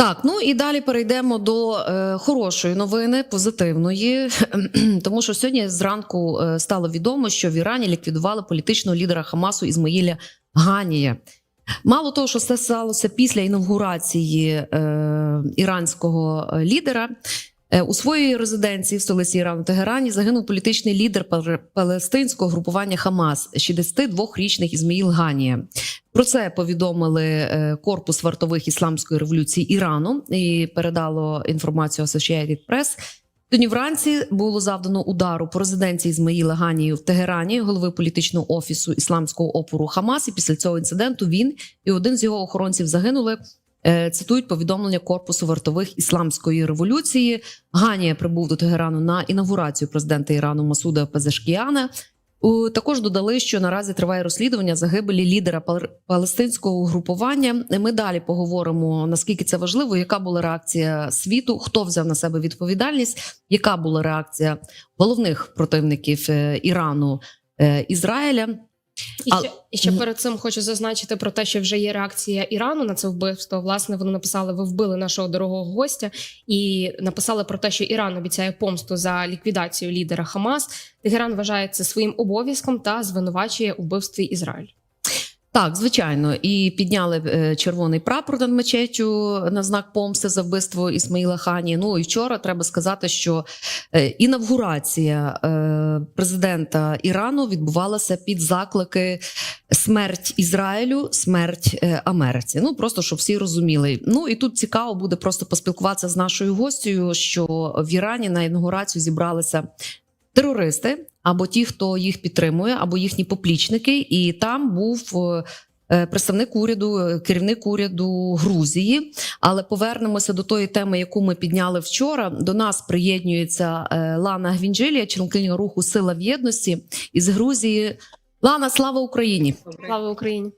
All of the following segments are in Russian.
Так, ну і далі перейдемо до е, хорошої новини, позитивної, тому що сьогодні зранку е, стало відомо, що в Ірані ліквідували політичного лідера Хамасу Ізмаїля Ганія. Мало того, що це сталося після інавгурації е, іранського е, лідера. Е, У своїй резиденції в столиці Ірану Тегерані загинув політичний лідер пале- палестинського групування Хамас, 62-річний Ізмаїл Ганія. Про це повідомили е, корпус вартових ісламської революції Ірану і передало інформацію Associated Press. Сьогодні вранці було завдано удару по резиденції Ізмаїла Ганії в Тегерані, голови політичного офісу ісламського опору Хамас. І після цього інциденту він і один з його охоронців загинули. Е, Цитують повідомлення корпусу вартових ісламської революції. Ганія прибув до Тегерану на інаугурацію президента Ірану Масуда Пезешкіяна. У- Також додали, що наразі триває розслідування загибелі лідера пал- палестинського групування. Ми далі поговоримо наскільки це важливо, яка була реакція світу, хто взяв на себе відповідальність, яка була реакція головних противників е, Ірану е, Ізраїля. І ще, і ще перед цим хочу зазначити про те, що вже є реакція Ірану на це вбивство. Власне, вони написали: ви вбили нашого дорогого гостя, і написали про те, що Іран обіцяє помсту за ліквідацію лідера Хамас. Тегеран вважає це своїм обов'язком та звинувачує у вбивстві Ізраїль. Так, звичайно, і підняли е, червоний прапор над мечеттю на знак помсти за вбивство Ісмаїла Хані. Ну і вчора треба сказати, що е, інавгурація е, президента Ірану відбувалася під заклики смерть Ізраїлю, смерть Америці. Ну просто щоб всі розуміли. Ну і тут цікаво буде просто поспілкуватися з нашою гостю, що в Ірані на інаугурацію зібралися терористи або ті, хто їх підтримує, або їхні поплічники, і там був. е, е, Представник уряду, е, керівник уряду Грузії, але повернемося до тої теми, яку ми підняли вчора. До нас приєднується е, Лана Гвінджелія, членкиня руху Сила в єдності із Грузії. Лана, слава Україні! Слава Україні!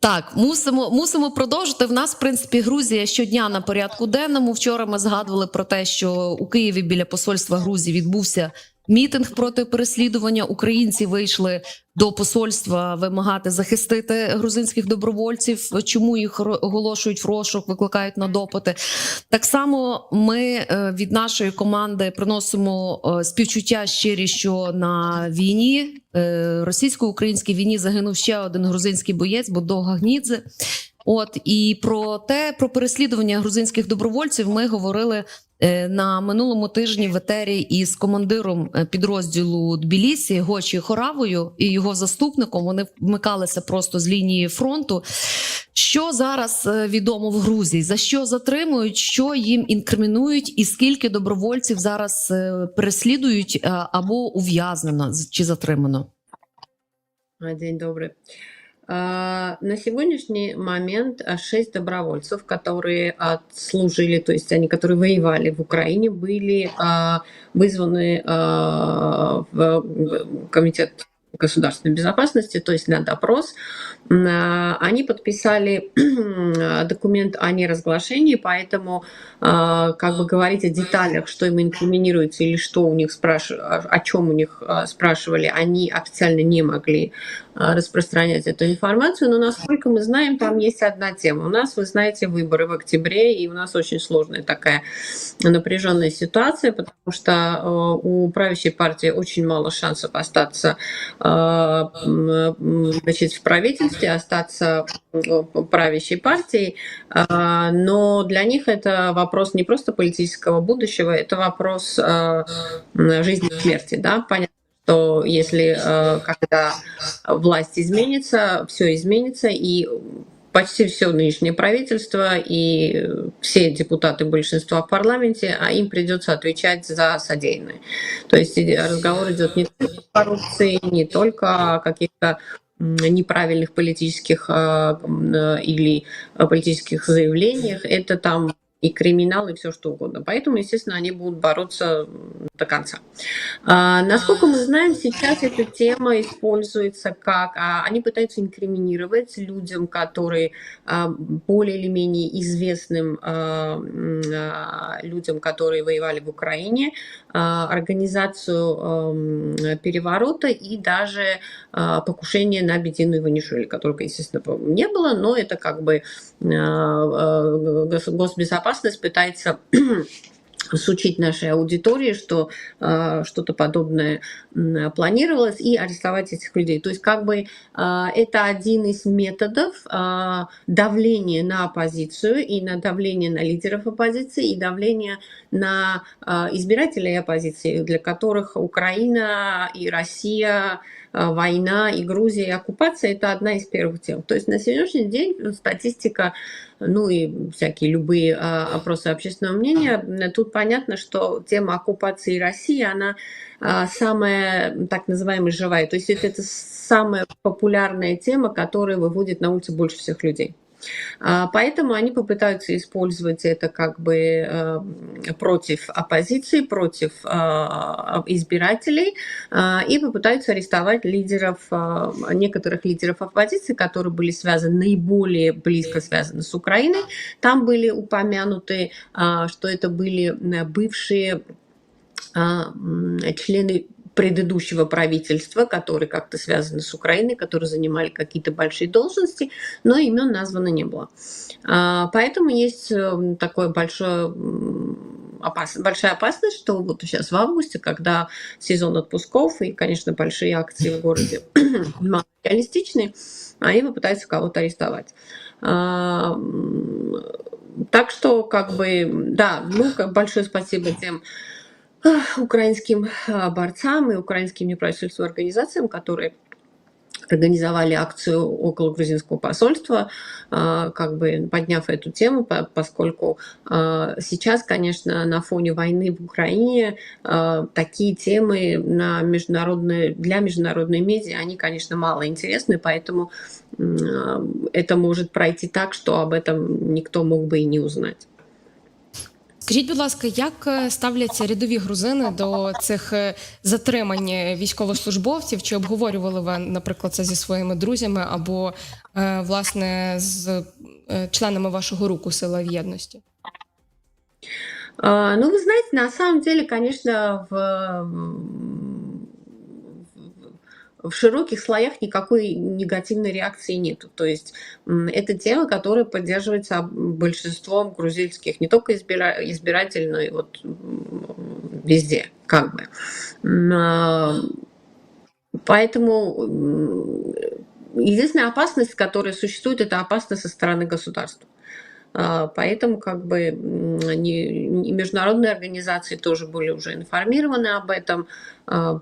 Так, мусимо, мусимо продовжити. В нас, в принципі, Грузія щодня на порядку денному. Вчора ми згадували про те, що у Києві біля посольства Грузії відбувся мітинг проти переслідування. Українці вийшли до посольства вимагати захистити грузинських добровольців. Чому їх оголошують в розшук, викликають на допити? Так само ми е, від нашої команди приносимо е, співчуття щирі, що на війні е, російсько-українській війні загинув ще один грузинський боєць, Бодо Гагнідзе. От і про те, про переслідування грузинських добровольців ми говорили е, на минулому тижні в етері із командиром е, підрозділу Тбілісі Гочі Хоравою і його заступником. Вони вмикалися просто з лінії фронту. Що зараз е, відомо в Грузії? За що затримують, що їм інкримінують, і скільки добровольців зараз переслідують або ув'язнено чи затримано? День добрый. А, На сегодняшний момент а, шесть добровольцев, которые отслужили, то есть они, которые воевали в Украине, были а, вызваны а, в Комитет государственной безопасности, то есть на допрос. А, Они подписали документ о неразглашении, поэтому а, как бы говорить о деталях, что им инкриминируется или что у них спрашивали, о чем у них а, спрашивали, они официально не могли распространять эту информацию, но насколько мы знаем, там есть одна тема. У нас, вы знаете, выборы в октябре, и у нас очень сложная такая напряженная ситуация, потому что э, у правящей партии очень мало шансов остаться э, значит, в правительстве, остаться э, правящей партией, А, но для них это вопрос не просто политического будущего, это вопрос э, м, жизни и смерти, да, понятно что если э, когда власть изменится, все изменится, и почти все нынешнее правительство и все депутаты большинства в парламенте, а им придется отвечать за содеянное. То есть и разговор идет не только о коррупции, не только о каких-то неправильных политических э, э, или э, политических заявлениях. Это там и криминал, и все что угодно. Поэтому, естественно, они будут бороться до конца. А, насколько мы знаем, сейчас эта тема используется как... а, они пытаются инкриминировать людям, которые а, более или менее известным а, а, людям, которые воевали в Украине, а, организацию переворота и даже покушение на Бедину Иванишвили, которого, естественно, не было, но это как бы госбезопасность пытается сучить нашей аудитории, что э, что-то подобное м, планировалось, и арестовать этих людей. То есть как бы э, это один из методов э, давления на оппозицию и на давление на лидеров оппозиции и давление на э, избирателей оппозиции, для которых Украина и Россия э, война и Грузия и оккупация это одна из первых тем. То есть на сегодняшний день статистика ну и всякие любые а, опросы общественного мнения, тут понятно, что тема оккупации России, она самая так называемая живая. То есть это, это самая популярная тема, которая выводит на улицы больше всех людей. А, Поэтому они попытаются использовать это как бы э, против оппозиции, против а, избирателей а, и попытаются арестовать лидеров, некоторых лидеров оппозиции, которые были связаны, наиболее близко связаны с Украиной. Там были упомянуты, что это были бывшие члены предыдущего правительства, которые как-то связаны с Украиной, которые занимали какие-то большие должности, но имен названо не было. А, Поэтому есть э, такое большое опас- большая опасность, что вот сейчас в августе, когда сезон отпусков и, конечно, большие акции в городе реалистичны, они попытаются кого-то арестовать. А, Так что, как бы, да, ну, как большое спасибо тем украинским а, борцам и украинским неправительственным организациям, которые организовали акцию около грузинского посольства, а, как бы подняв эту тему, по- поскольку а, сейчас, конечно, на фоне войны в Украине такие темы на международные, для международной медиа, они, конечно, мало интересны, поэтому это может пройти так, что об этом никто мог бы и не узнать. Скажіть, будь ласка, як е, ставляться рядові грузини до цих е, затримань військовослужбовців? Чи обговорювали ви, наприклад, це зі своїми друзями або е, власне з членами вашого руку Сила в єдності? Ну, вы знаете, на самом деле, конечно, в, в широких слоях никакой негативной реакции нету. То есть это тема, которая поддерживается большинством грузинских, не только избира- избирателей, но и вот везде, как бы. А, Поэтому единственная опасность, которая существует, это опасность со стороны государства. А, Поэтому как бы не- не- международные организации тоже были уже информированы об этом,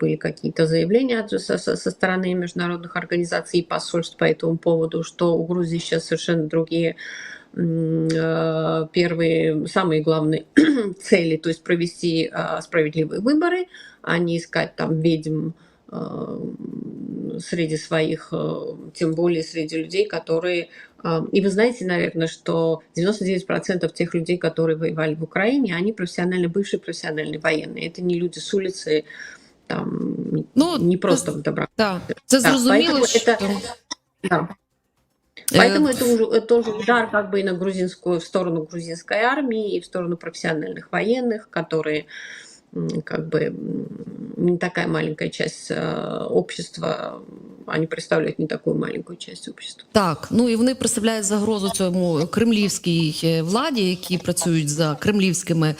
были какие-то заявления со, стороны международных организаций и посольств по этому поводу, что у Грузии сейчас совершенно другие э, первые, самые главные цели, то есть провести а, справедливые выборы, а не искать там ведьм а, среди своих, тем более среди людей, которые... а, И вы знаете, наверное, что 99% тех людей, которые воевали в Украине, они профессионально, бывшие профессиональные военные. Это не люди с улицы, там, Ну, не просто це- в добра. Так, це Так, зрозуміло, поэтому що это- Да. Э, Поэтому это уже это тоже удар как бы и на грузинскую, в сторону грузинской армии, и в сторону профессиональных военных, которые м, как бы м, не такая маленькая часть э, общества, они представляют не такую маленькую часть общества. Так, ну і вони представляють загрозу цьому кремлівській е, владі, які працюють за кремлівськими е,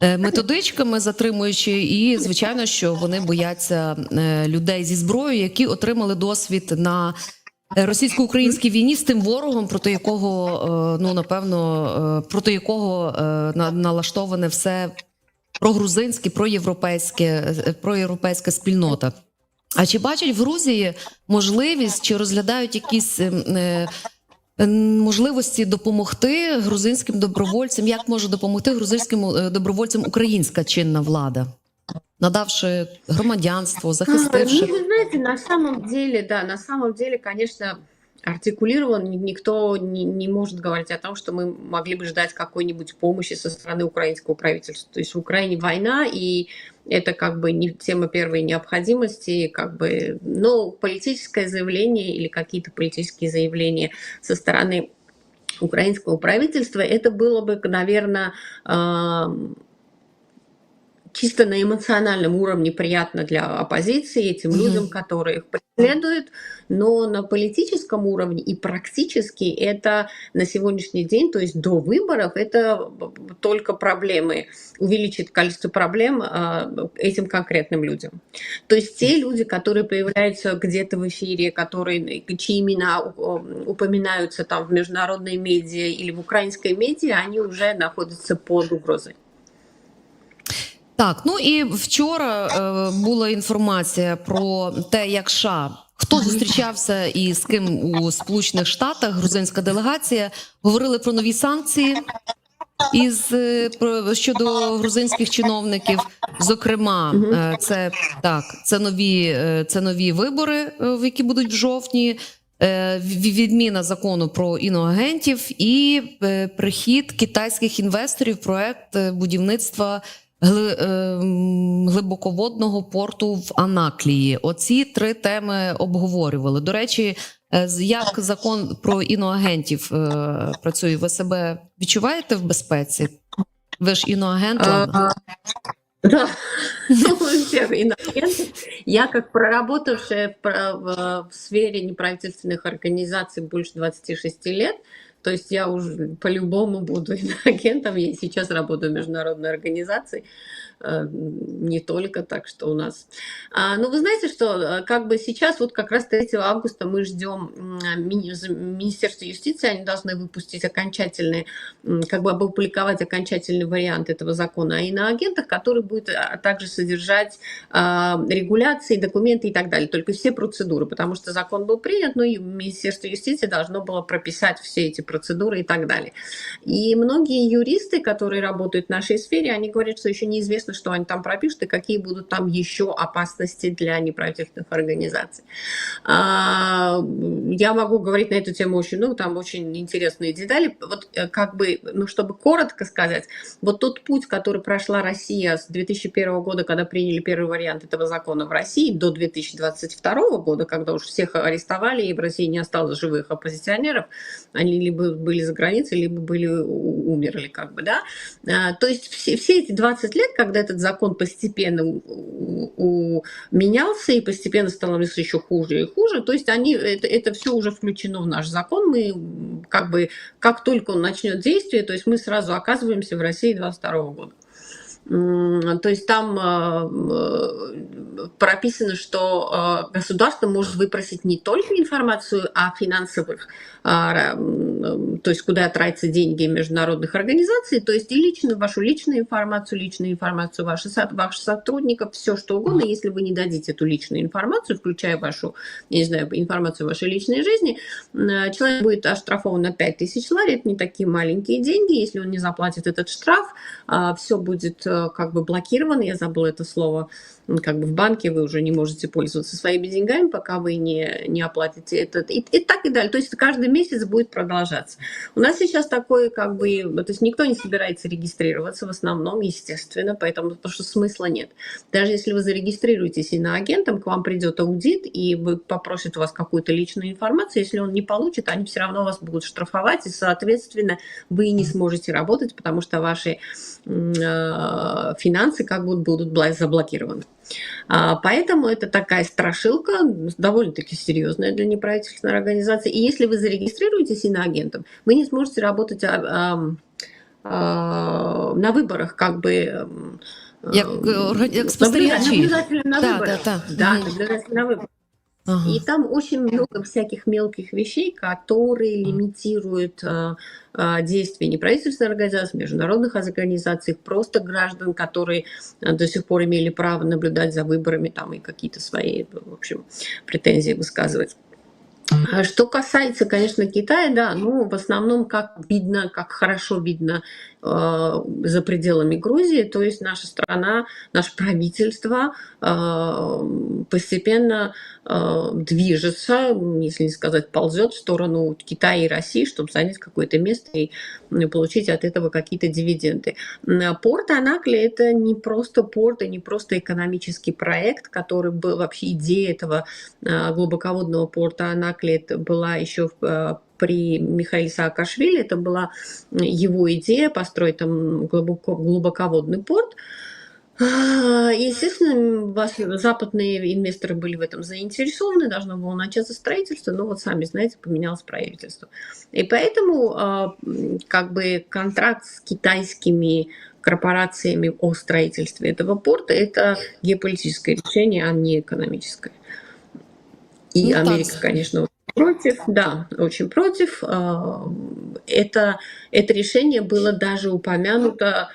методичками, затримуючи, і звичайно, що вони бояться е, людей зі зброєю, які отримали досвід на е, російсько-українській війні з тим ворогом, проти якого е, ну напевно е, проти якого е, на- налаштоване все прогрузинське, проєвропейське, е, проєвропейська спільнота. А чи бачать в Грузії можливість, чи розглядають якісь ем, е, е, можливості допомогти грузинським добровольцям? Як може допомогти грузинським е, добровольцям українська чинна влада, надавши громадянство, А, захистивши? Ну, вы знаете, на самом деле, да, на самом деле, конечно, артикулирован, ни- никто не, не может говорить о том, что мы могли бы ждать какой-нибудь помощи со стороны украинского правительства. То есть в Украине война, и это как бы не тема первой необходимости, как бы, но политическое заявление или какие-то политические заявления со стороны украинского правительства, это было бы, наверное, чисто на эмоциональном уровне приятно для оппозиции, этим людям, которые их преследуют, но на политическом уровне и практически это на сегодняшний день, то есть до выборов, это только проблемы, увеличит количество проблем а, этим конкретным людям. То есть те люди, которые появляются где-то в эфире, которые, чьи имена у- упоминаются там в международной медиа или в украинской медиа, они уже находятся под угрозой. Так, ну і вчора е, була інформація про те, як США хто зустрічався і з ким у Сполучених Штатах, грузинська делегація, говорили про нові санкції із е, про щодо грузинських чиновників. Зокрема, е, це так, це нові, е, це нові вибори, е, в які будуть в жовтні. е, Відміна закону про іноагентів і е, прихід китайських інвесторів в проект е, будівництва е, глибоководного порту в Анаклії. Оці три теми обговорювали. До речі, е, з- як закон про іноагентів е, працює? Ви себе відчуваєте в безпеці? Ви ж іноагент? ладно? А, Да, Ну, мы все иноагенты. Я как проработавшая в, про- в- в сфере неправительственных организаций больше 26 лет, то есть я уже по-любому буду иноагентом. Я сейчас работаю в международной организации, не только, так что у нас... А, ну, вы знаете, что э, как бы сейчас, вот как раз 3 августа мы ждем Министерство юстиции, они должны выпустить окончательный как бы опубликовать окончательный вариант этого закона о иноагентах, который будет а, также содержать а, регуляции, документы и так далее, только все процедуры, потому что закон был принят, но и Министерство юстиции должно было прописать все эти процедуры и так далее. И многие юристы, которые работают в нашей сфере, они говорят, что еще неизвестно, что они там пропишут и какие будут там еще опасности для неправительственных организаций. А, Я могу говорить на эту тему очень много, там очень интересные детали. Вот э, как бы, ну, чтобы коротко сказать, вот тот путь, который прошла Россия с 2001 года, когда приняли первый вариант этого закона в России, до 2022 года, когда уж всех арестовали, и в России не осталось живых оппозиционеров, они либо были за границей, либо были умерли, как бы, да. А, То есть все, все эти 20 лет, когда этот закон постепенно у- менялся и постепенно становился еще хуже и хуже, то есть они, это, это все уже включено в наш закон, мы как бы, как только он начнет действие, то есть мы сразу оказываемся в России 22 года. То есть там а, м, прописано, что а, государство может выпросить не только информацию о финансовых, а, м, то есть куда тратятся деньги международных организаций, то есть и личную, вашу личную информацию, личную информацию ваших, ваших сотрудников, все что угодно, если вы не дадите эту личную информацию, включая вашу, я не знаю, информацию вашей личной жизни, м, человек будет оштрафован на 5000 лари, это не такие маленькие деньги, если он не заплатит этот штраф, все будет э, как бы блокировано, я забыла это слово, как бы в банке вы уже не можете пользоваться своими деньгами, пока вы не, не оплатите этот, и, и так и далее. То есть каждый месяц будет продолжаться. У нас сейчас такой, как бы, то есть никто не собирается регистрироваться в основном, естественно, поэтому, потому что смысла нет. Даже если вы зарегистрируетесь иноагентом, к вам придет аудит, и вы попросит у вас какую-то личную информацию, если он не получит, они все равно вас будут штрафовать, и, соответственно, вы не сможете работать, потому что ваши э, финансы как бы будут заблокированы. А, Поэтому это такая страшилка, довольно-таки серьезная для неправительственной организации. И если вы зарегистрируетесь иноагентом, вы не сможете работать а, а, на выборах, как бы... Як, як наблюдатель- спостерігачі. наблюдателем на Да, выборах. да, да. Да, Мгм. наблюдатель на выборах. Ага. И там очень много всяких мелких вещей, которые лимитируют а, а, действия неправительственных организаций, международных организаций, просто граждан, которые а, до сих пор имели право наблюдать за выборами там и какие-то свои, в общем, претензии высказывать. А Что касается, конечно, Китая, да, ну, в основном, как видно, как хорошо видно э, за пределами Грузии, то есть наша страна, наше правительство э, постепенно э, движется, если не сказать ползет в сторону Китая и России, чтобы занять какое-то место и получить от этого какие-то дивиденды. Порт Анакли – это не просто порт и не просто экономический проект, который был вообще идея этого э, глубоководного порта Анакли это была еще в, э, при Михаиле Саакашвили, это была его идея построить там глубоко, глубоководный порт. Естественно, западные инвесторы были в этом заинтересованы, должно было начаться строительство, но вот сами знаете, поменялось правительство. И поэтому а, как бы контракт с китайскими корпорациями о строительстве этого порта – это геополитическое решение, а не экономическое. И Ну, так. Америка, конечно, очень против, да, очень против. А, Это, это решение было даже упомянуто,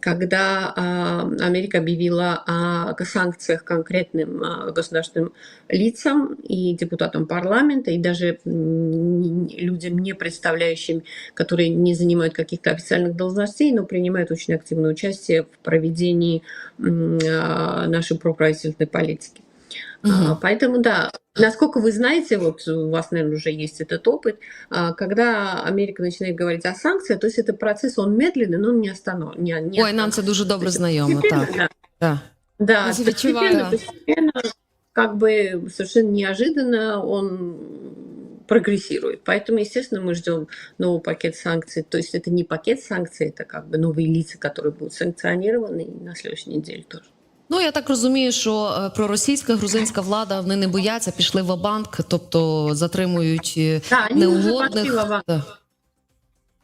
когда а, Америка объявила о санкциях конкретным а, государственным лицам и депутатам парламента, и даже людям, не представляющим, которые не занимают каких-то официальных должностей, но принимают очень активное участие в проведении нашей проправительственной политики. Мгм. Поэтому да, насколько вы знаете, вот у вас, наверное, уже есть этот опыт, а, когда Америка начинает говорить о санкциях, то есть это процесс, он медленный, но он не остановлен. Не, не Ой, нам це дуже добре есть знайомо. Так, да, да, Я постепенно, постепенно, как бы совершенно неожиданно он прогрессирует. Поэтому, естественно, мы ждем новый пакет санкций. То есть это не пакет санкций, это как бы новые лица, которые будут санкционированы и на следующей неделе тоже. Ну я так розумію, що е, проросійська грузинська влада вони не бояться, пішли в банк, тобто затримують е, Да, неугодних.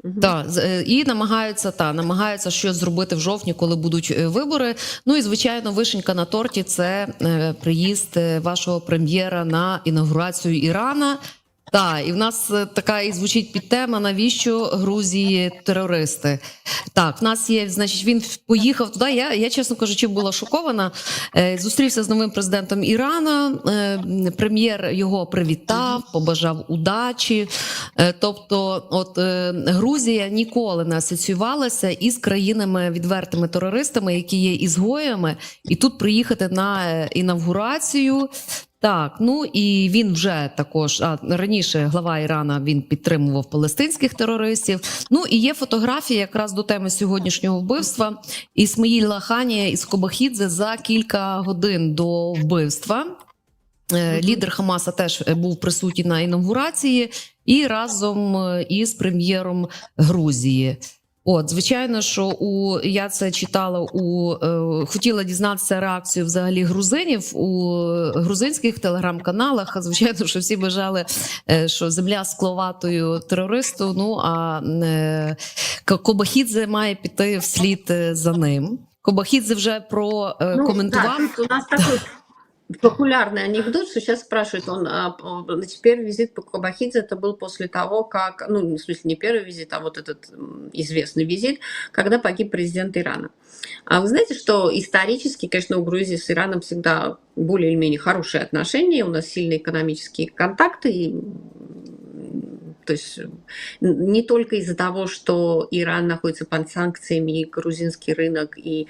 Мгм. Так, е, і намагаються та намагаються щось зробити в жовтні, коли будуть вибори. Ну і звичайно, вишенька на торті це приїзд вашого прем'єра на інаугурацію Ірана. Так, і в нас е, така і звучить підтема, навіщо Грузії терористи. Так, в нас є, значить, він поїхав туди. Я, я чесно кажучи, була шокована. Е, Зустрівся з новим президентом Ірана. е, Прем'єр його привітав, побажав удачі. Тобто, от Грузія ніколи не асоціювалася із країнами відвертими терористами, які є ізгоями, і тут приїхати на інавгурацію. Так, ну і він вже також а раніше глава Ірана він підтримував палестинських терористів. Ну і є фотографія якраз до теми сьогоднішнього вбивства Ісмаїла Ханія із Кобахідзе за кілька годин до вбивства. Е, Лідер Хамаса теж е, був присутній на інаугурації і разом е, із прем'єром Грузії. От, звичайно, що у я це читала у е, хотіла дізнатися реакцію взагалі грузинів у грузинських телеграм-каналах. А звичайно, що всі бажали, е, що земля скловатою терористу. Ну а е, Кобахідзе має піти вслід е, за ним. Кобахідзе вже прокоментував. Ну, да, тут у нас такой популярный анекдот, что сейчас спрашивают, он, а, о, значит, первый визит по Кабахидзе это был после того, как, ну, в смысле, не первый визит, а вот этот известный визит, когда погиб президент Ирана. А вы знаете, что исторически, конечно, у Грузии с Ираном всегда более или менее хорошие отношения, у нас сильные экономические контакты, и, то есть не только из-за того, что Иран находится под санкциями, и грузинский рынок, и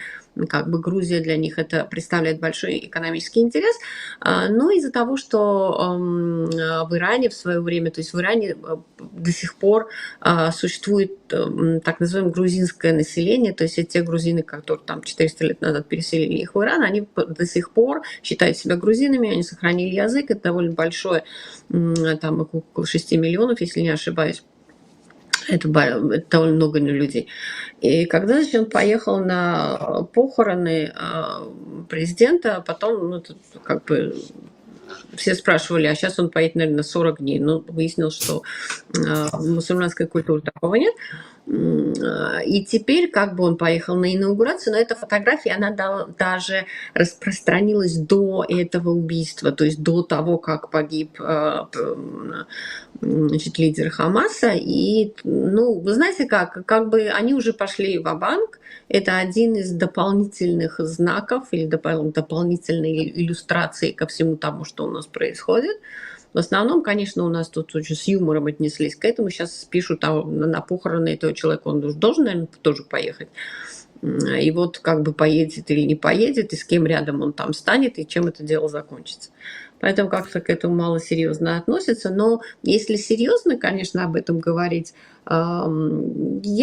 как бы Грузия для них это представляет большой экономический интерес, а, но из-за того, что а, в Иране в свое время, то есть в Иране а, до сих пор а, существует м, так называемое грузинское население, то есть те грузины, которые там 400 лет назад переселили их в Иран, они до сих пор считают себя грузинами, они сохранили язык, это довольно большое, там около 6 миллионов, если не ошибаюсь. Это, это довольно много людей. И когда значит, он поехал на похороны э, президента, а потом, ну, тут как бы все спрашивали, а сейчас он поедет, наверное, на 40 дней. Ну, выяснилось, что э, в мусульманской культуре такого нет. Э, И теперь как бы он поехал на инаугурацию, но эта фотография, она да- даже распространилась до этого убийства, то есть до того, как погиб м, значит, лидер Хамаса. И, ну, вы знаете как, как бы они уже пошли в банк это один из дополнительных знаков или допол- дополнительной иллюстрации ко всему тому, что у нас происходит. В основном, конечно, у нас тут очень с юмором отнеслись к этому. Сейчас пишут а, на похороны этого человека, он должен, наверное, тоже поехать. И вот как бы поедет или не поедет, и с кем рядом он там станет, и чем это дело закончится. Поэтому как-то к этому мало серьезно относятся. Но если серьезно, конечно, об этом говорить, я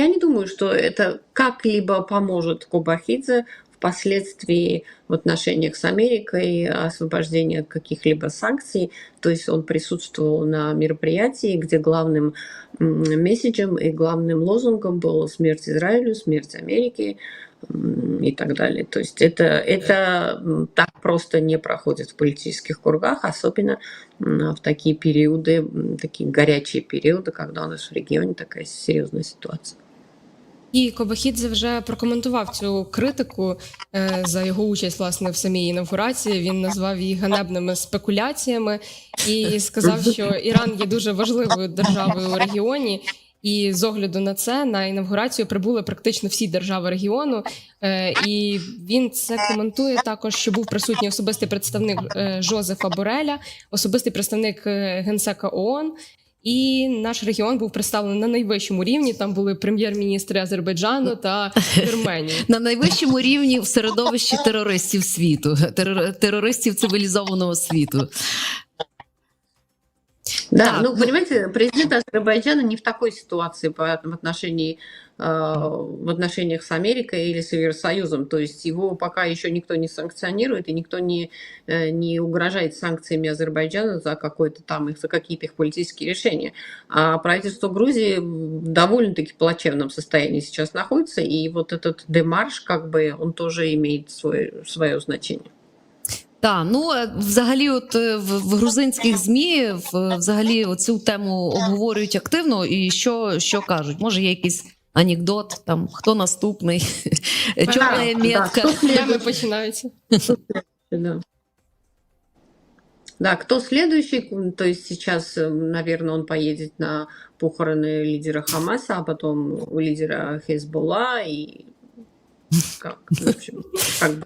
не думаю, что это как-либо поможет Кубахидзе впоследствии в отношениях с Америкой, освобождение от каких-либо санкций. То есть он присутствовал на мероприятии, где главным месседжем и главным лозунгом было смерть Израилю, смерть Америке и так далее. То есть это, это так просто не проходит в политических кругах, особенно в такие периоды, такие горячие периоды, когда у нас в регионе такая серьезная ситуация. І Кобахідзе вже прокоментував цю критику е, за його участь власне в самій інавгурації. Він назвав її ганебними спекуляціями і сказав, що Іран є дуже важливою державою у регіоні. І з огляду на це на інавгурацію прибули практично всі держави регіону. Е, і він це коментує також, що був присутній особистий представник е, Жозефа Бореля, особистий представник генсека ООН. І наш регіон був представлений на найвищому рівні. Там були прем'єр-міністри Азербайджану та Вірменії. На найвищому рівні в середовищі терористів світу, терор- терористів цивілізованого світу. Да, Так, ну, ну- понимаете, президент Азербайджана не в такой ситуации по, в отношении в отношениях с Америкой или с Евросоюзом. То есть его пока еще никто не санкционирует и никто не, э, не угрожает санкциями Азербайджану за какой-то там их, за какие-то их политические решения. А правительство Грузии в довольно-таки плачевном состоянии сейчас находится, и вот этот демарш, как бы, он тоже имеет свой, свое значение. Так, ну е, взагалі, от е, в, в грузинських змі в, взагалі цю тему обговорюють активно. І що, що кажуть? Може, є якийсь анекдот, там хто наступний, чорна да, метка. Прямо починаються. Да. Да, кто следующий? То есть сейчас, э, наверное, он поедет на похороны лидера Хамаса, а потом у лидера Хезболла и как, в общем, как бы.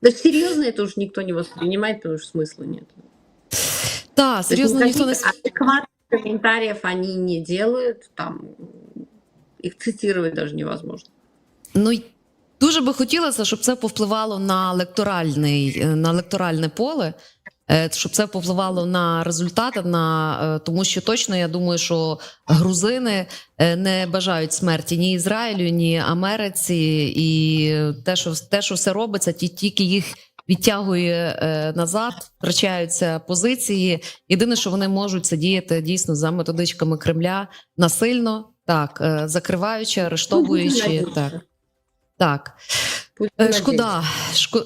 Да серьезно это уже никто не воспринимает, потому что смысла нет. Так, То есть серйозно ніхто не адекватных комментариев они не делают, там их цитировать даже невозможно. Ну дуже би хотілося, щоб це повпливало на електоральний е, на електоральне поле. е, Щоб це повпливало на результати, на е, тому що точно я думаю, що грузини не бажають смерті ні Ізраїлю, ні Америці, і те, що те, що все робиться, ті тільки їх відтягує назад, втрачаються позиції. Єдине, що вони можуть це діяти дійсно за методичками Кремля насильно, так е, закриваючи, арештовуючи, так. Так, Е, шкода,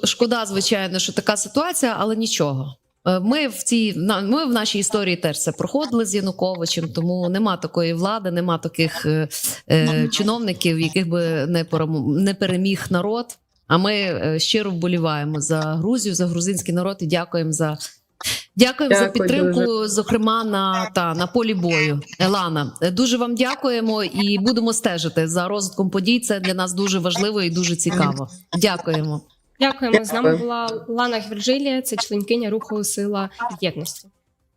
шкода, звичайно, що така ситуація, але нічого. Е, Ми в цій ми в нашій історії теж це проходили з Януковичем, тому нема такої влади, нема таких е, чиновників, яких би не не переміг народ. А ми щиро вболіваємо за Грузію, за грузинський народ і дякуємо за. Дякуємо за підтримку, підтримку, зокрема на та на полі бою. Елана, дуже вам дякуємо і будемо стежити за розвитком подій. Це для нас дуже важливо і дуже цікаво. Дякуємо. Дякуємо. З нами була Лана Гвірджилія, це членкиня руху Сила єдності.